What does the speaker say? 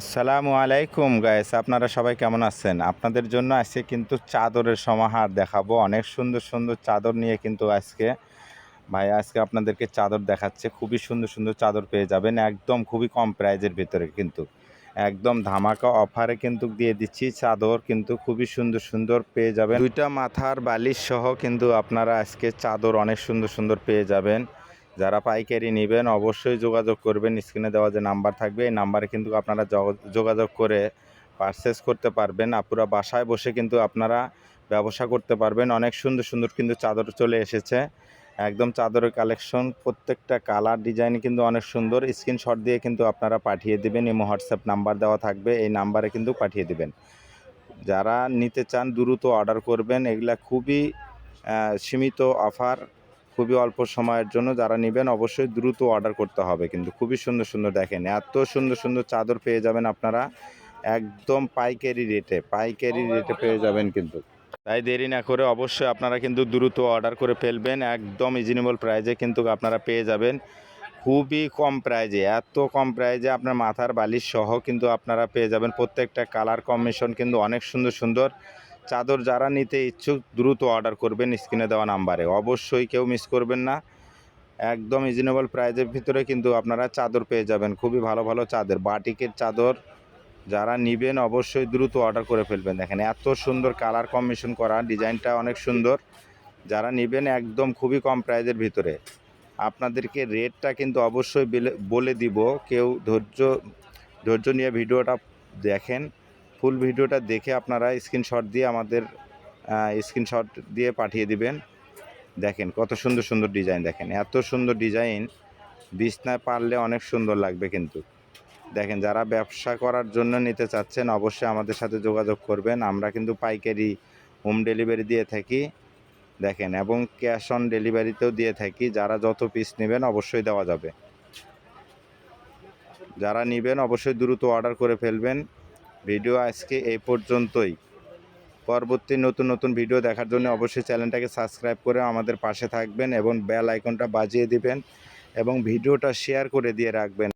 আসসালামু আলাইকুম গায়েস আপনারা সবাই কেমন আছেন? আপনাদের জন্য আজকে কিন্তু চাদরের সমাহার দেখাবো। অনেক সুন্দর সুন্দর চাদর নিয়ে কিন্তু আজকে, ভাই, আজকে আপনাদেরকে চাদর দেখাচ্ছে। খুবই সুন্দর সুন্দর চাদর পেয়ে যাবেন। একদম খুবই কম প্রাইজের ভিতরে কিন্তু। একদম ধামাকা অফারে কিন্তু দিয়ে দিচ্ছি চাদর। কিন্তু খুবই সুন্দর সুন্দর পেয়ে যাবেন। দুইটা মাথার বালিশ সহ কিন্তু আপনারা আজকে চাদর অনেক সুন্দর সুন্দর পেয়ে যাবেন। যারা পাইকারি নেবেন অবশ্যই যোগাযোগ করবেন, স্ক্রিনে দেওয়া যে নাম্বার থাকবে, এই নাম্বারে কিন্তু আপনারা যোগাযোগ করে পারচেস করতে পারবেন। আপুরা বাসায় বসে কিন্তু আপনারা ব্যবসা করতে পারবেন। অনেক সুন্দর সুন্দর কিন্তু চাদর চলে এসেছে। একদম চাদরের কালেকশন প্রত্যেকটা কালার ডিজাইন কিন্তু অনেক সুন্দর। স্ক্রিনশট দিয়ে কিন্তু আপনারা পাঠিয়ে দেবেন, ইমো, হোয়াটসঅ্যাপ নাম্বার দেওয়া থাকবে, এই নাম্বারে কিন্তু পাঠিয়ে দেবেন। যারা নিতে চান, দ্রুত অর্ডার করবেন। এগুলা খুবই সীমিত অফার খুবই অল্প সময়ের জন্য যারা নেবেন অবশ্যই দ্রুত অর্ডার করতে হবে। কিন্তু খুবই সুন্দর সুন্দর দেখেন, এত সুন্দর সুন্দর চাদর পেয়ে যাবেন আপনারা একদম পাইকারি রেটে পাইকারি রেটে পেয়ে যাবেন কিন্তু। তাই দেরি না করে অবশ্যই আপনারা কিন্তু দ্রুত অর্ডার করে ফেলবেন, একদম রিজনেবল প্রাইজে কিন্তু আপনারা পেয়ে যাবেন। খুবই কম প্রাইজে এত কম প্রাইজে আপনার মাথার বালিশ সহ কিন্তু আপনারা পেয়ে যাবেন। প্রত্যেকটা কালার কম্বিনেশন কিন্তু অনেক সুন্দর সুন্দর। চাদর যারা নিতে ইচ্ছুক দ্রুত অর্ডার করবেন স্ক্রিনে দেওয়া নাম্বারে। অবশ্যই কেউ মিস করবেন না। একদম রিজনেবল প্রাইজের ভিতরে কিন্তু আপনারা চাদর পেয়ে যাবেন। খুবই ভালো ভালো চাদর। বাটিকের চাদর যারা নিবেন অবশ্যই দ্রুত অর্ডার করে ফেলবেন। দেখেন এত সুন্দর কালার কম্বিনেশন করা, ডিজাইনটা অনেক সুন্দর। যারা নেবেন একদম খুবই কম প্রাইজের ভিতরে। আপনাদেরকে রেটটা কিন্তু অবশ্যই বলে দিব। কেউ ধৈর্য ধৈর্য নিয়ে ভিডিওটা দেখেন। ফুল ভিডিওটা দেখে আপনারা স্ক্রিনশট দিয়ে আমাদের স্ক্রিনশট দিয়ে পাঠিয়ে দিবেন। দেখেন কত সুন্দর সুন্দর ডিজাইন দেখেন। এত সুন্দর ডিজাইন বিছনায় পারলে অনেক সুন্দর লাগবে কিন্তু। দেখেন, যারা ব্যবসা করার জন্য নিতে চাচ্ছেন, অবশ্যই আমাদের সাথে যোগাযোগ করবেন। আমরা কিন্তু পাইকারি হোম ডেলিভারি দিয়ে থাকি। দেখেন, এবং ক্যাশ অন ডেলিভারিতেও দিয়ে থাকি। যারা যত পিস নেবেন, অবশ্যই দেওয়া যাবে। যারা নেবেন, অবশ্যই দ্রুত অর্ডার করে ফেলবেন। ভিডিও আজকে এই পর্যন্তই। পরবর্তী নতুন নতুন ভিডিও দেখার জন্য অবশ্যই চ্যানেলটাকে সাবস্ক্রাইব করে আমাদের পাশে থাকবেন এবং বেল আইকনটা বাজিয়ে দিবেন এবং ভিডিওটা শেয়ার করে দিয়ে রাখবেন।